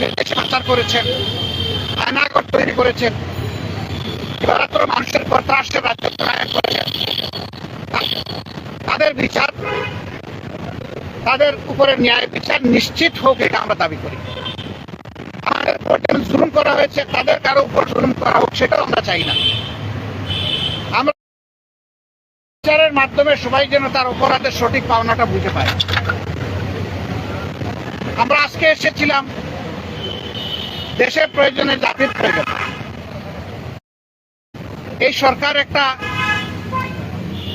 বিদেশে পাচার করেছেন আয়নাগর তৈরি করেছেন। দিবারাত্র মানুষের পর রাষ্ট্রের রাজত্ব কায়েম করেছেন। তাদের বিচার, তাদের উপরে ন্যায় বিচার নিশ্চিত হোক এটা আমরা দাবি করি। আমাদের যেমন জুলুম করা হয়েছে, তাদের কারও উপর জুলুম করা হোক সেটাও আমরা চাই না। আমরা বিচারের মাধ্যমে সবাই যেন তার অপরাধের সঠিক পাওনাটা বুঝে পায়। আমরা আজকে এসেছিলাম দেশের প্রয়োজনে জাতির প্রয়োজন। এই সরকার একটা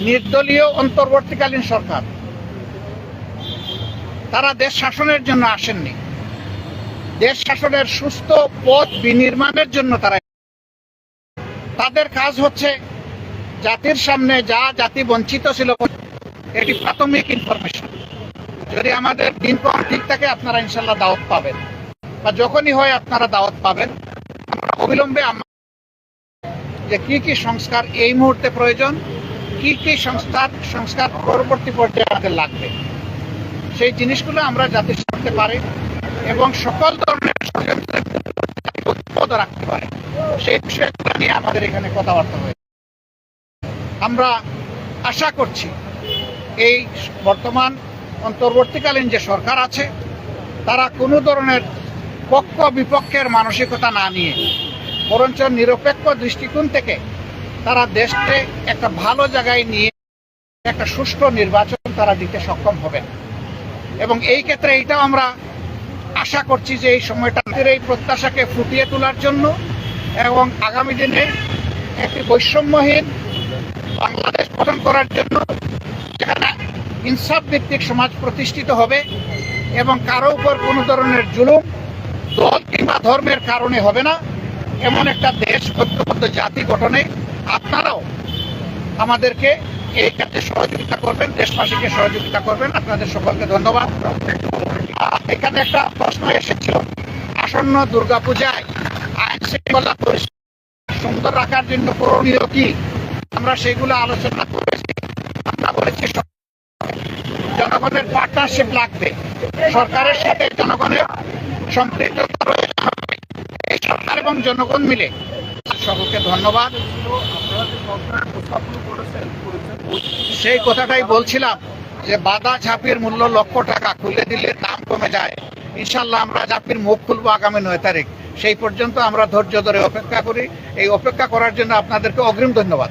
নির্দলীয় অন্তর্বর্তীকালীন সরকার। তারা দেশ শাসনের জন্য আসেননি। দেশ শাসনের সুস্থ পথ বিনির্মাণের জন্য তারা তাদের কাজ হচ্ছে জাতির সামনে যা জাতি বঞ্চিত ছিল, এটি প্রাথমিক ইনফরমেশন যদি আমাদের দিন পর ঠিক থাকে আপনারা ইনশাল্লাহ দাওয়াত পাবেন। বা যখনই হয় আপনারা দাওয়াত পাবেন, আমরা অবিলম্বে যে কি কি সংস্কার এই মুহূর্তে প্রয়োজন, কি কি সংস্কার সংস্কার পরবর্তী পর্যায়ে আমাদের লাগবে। সেই জিনিসগুলো আমরা জাতির করতে পারি এবং সকল ধরনের রাখতে পারে। সেই বিষয়গুলো নিয়ে আমাদের এখানে কথাবার্তা হয়েছে আমরা আশা করছি এই বর্তমান অন্তর্বর্তীকালীন যে সরকার আছে, তারা কোনো ধরনের পক্ষ বিপক্ষের মানসিকতা না নিয়ে, বরঞ্চ নিরপেক্ষ দৃষ্টিকোণ থেকে তারা দেশকে একটা ভালো জায়গায় নিয়ে একটা সুষ্ঠু নির্বাচন তারা দিতে সক্ষম হবেন। এবং এই ক্ষেত্রে এইটাও আমরা আশা করছি যে এই সময়টা এই প্রত্যাশাকে ফুটিয়ে তোলার জন্য এবং আগামী দিনে একটি বৈষম্যহীন বাংলাদেশ গঠন করার জন্য যেখানে ইনসাফ ভিত্তিক সমাজ প্রতিষ্ঠিত হবে এবং কারও উপর কোনো ধরনের জুলুম দল কিংবা ধর্মের কারণে হবে না। এমন একটা দেশ, ঐক্যবদ্ধ জাতি গঠনে আপনারাও আমাদেরকে এই কাজে সহযোগিতা করবেন, দেশবাসীকে সহযোগিতা করবেন। আপনাদের সকলকে ধন্যবাদ। এখানে একটা প্রশ্ন এসেছিল। আসন্ন দুর্গাপূজায় আইন শৃঙ্খলা সুন্দর রাখার জন্য করণীয় কি? আমরা সেগুলো আলোচনা করেছি। আমরা বলেছি, জনগণের পার্টনারশিপ লাগবে। সরকারের সাথে জনগণের এই সরকার এবং জনগণ মিলে সকলকে ধন্যবাদ। সেই কথাটাই বলছিলাম যে বাদা ঝাঁপির মূল্য লক্ষ টাকা খুলে দিলে দাম কমে যায়। ইনশাল্লাহ আমরা ঝাঁপির মুখ খুলবো আগামী নয় তারিখ। সেই পর্যন্ত আমরা ধৈর্য ধরে অপেক্ষা করি। এই অপেক্ষা করার জন্য আপনাদেরকে অগ্রিম ধন্যবাদ।